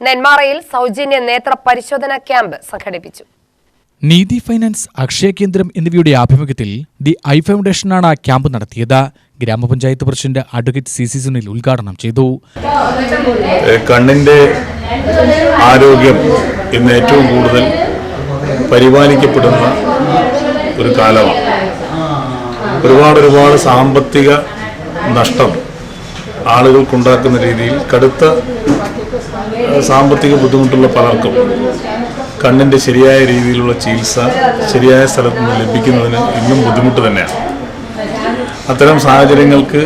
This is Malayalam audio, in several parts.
നെന്മാറയിൽ സൗജന്യ നേത്ര പരിശോധന ക്യാമ്പ് സംഘടിപ്പിച്ചു. നീതി ഫൈനാൻസ് അക്ഷയ കേന്ദ്രം എന്നിവയുടെ ആഭിമുഖ്യത്തിൽ ദി ഐ ഫൗണ്ടേഷനാണ് ക്യാമ്പ് നടത്തിയത്. ഗ്രാമപഞ്ചായത്ത് president advocate C C Sunil ഉദ്ഘാടനം ചെയ്തു. കണ്ണിന്റെ ആരോഗ്യം ഇന്ന് ഏറ്റവും കൂടുതൽ പരിപാലിക്കപ്പെടുന്ന ഒരു കാലമാണ്. ഒരുപാട് ഒരുപാട് സാമ്പത്തിക നഷ്ടം ആളുകൾക്കുണ്ടാക്കുന്ന രീതിയിൽ കടുത്ത സാമ്പത്തിക ബുദ്ധിമുട്ടുള്ള പലർക്കും. കണ്ണിന്റെ ശരിയായ രീതിയിലുള്ള ചികിത്സ ശരിയായ സ്ഥലത്ത് നിന്ന് ലഭിക്കുന്നതിന് ഇന്നും ബുദ്ധിമുട്ട് തന്നെയാണ്. അത്തരം സാഹചര്യങ്ങൾക്ക്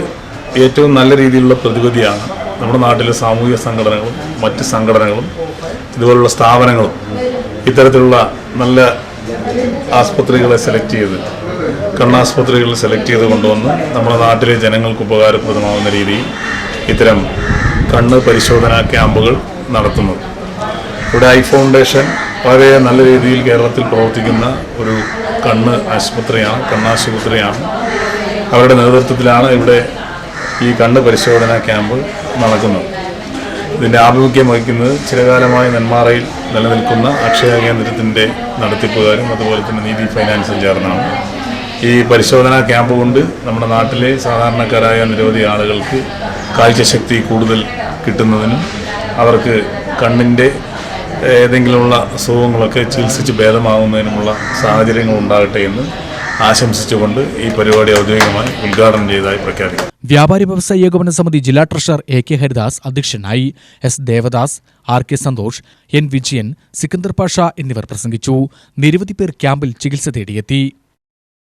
ഏറ്റവും നല്ല രീതിയിലുള്ള പ്രതിവിധിയാണ് നമ്മുടെ നാട്ടിലെ സാമൂഹിക സംഘടനകളും മറ്റ് സംഘടനകളും ഇതുപോലുള്ള സ്ഥാപനങ്ങളും ഇത്തരത്തിലുള്ള നല്ല ആസ്പത്രികളെ സെലക്ട് ചെയ്ത് കണ്ണാസ്പത്രികൾ സെലക്ട് ചെയ്ത് കൊണ്ടുവന്ന് നമ്മുടെ നാട്ടിലെ ജനങ്ങൾക്ക് ഉപകാരപ്രദമാകുന്ന രീതിയിൽ ഇത്തരം കണ്ണ് പരിശോധനാ ക്യാമ്പുകൾ നടത്തുന്നത്. ഇവിടെ ഐ ഫൗണ്ടേഷൻ വളരെ നല്ല രീതിയിൽ കേരളത്തിൽ പ്രവർത്തിക്കുന്ന ഒരു കണ്ണ് ആശുപത്രിയാണ് കണ്ണാശുപത്രിയാണ്. അവരുടെ നേതൃത്വത്തിലാണ് ഇവിടെ ഈ കണ്ണ് പരിശോധനാ ക്യാമ്പ് നടക്കുന്നത്. ഇതിന്റെ ആഭിമുഖ്യം വഹിക്കുന്നത് ചിരകാലമായി നെന്മാറയിൽ നിലനിൽക്കുന്ന അക്ഷയ കേന്ദ്രത്തിന്റെ നടത്തിപ്പുകാരും അതുപോലെ തന്നെ നീതി ഫൈനാൻസും ചേർന്നാണ്. ഈ പരിശോധനാ ക്യാമ്പ് കൊണ്ട് നമ്മുടെ നാട്ടിലെ സാധാരണക്കാരായ നിരവധി ആളുകൾക്ക് കാഴ്ചശക്തി കൂടുതൽ കിട്ടുന്നതിനും അവർക്ക് കണ്ണിന്റെ ഏതെങ്കിലുമുള്ള അസുഖങ്ങളൊക്കെ ചികിത്സിച്ച് ഭേദമാകുന്നതിനുമുള്ള സാഹചര്യങ്ങൾ ഉണ്ടാകട്ടെ എന്ന് ആശംസിച്ചുകൊണ്ട് ഈ പരിപാടി ഔദ്യോഗികമായി ഉദ്ഘാടനം ചെയ്തതായി പ്രഖ്യാപിക്കും വ്യാപാരി വ്യവസായ ഏകോപന സമിതി ജില്ലാ ട്രഷറർ എ കെ ഹരിദാസ് അധ്യക്ഷനായി S Devadas R K Santhosh N Vijayan Sikandar Pasha എന്നിവർ പ്രസംഗിച്ചു. നിരവധി പേർ ക്യാമ്പിൽ ചികിത്സ തേടിയെത്തി.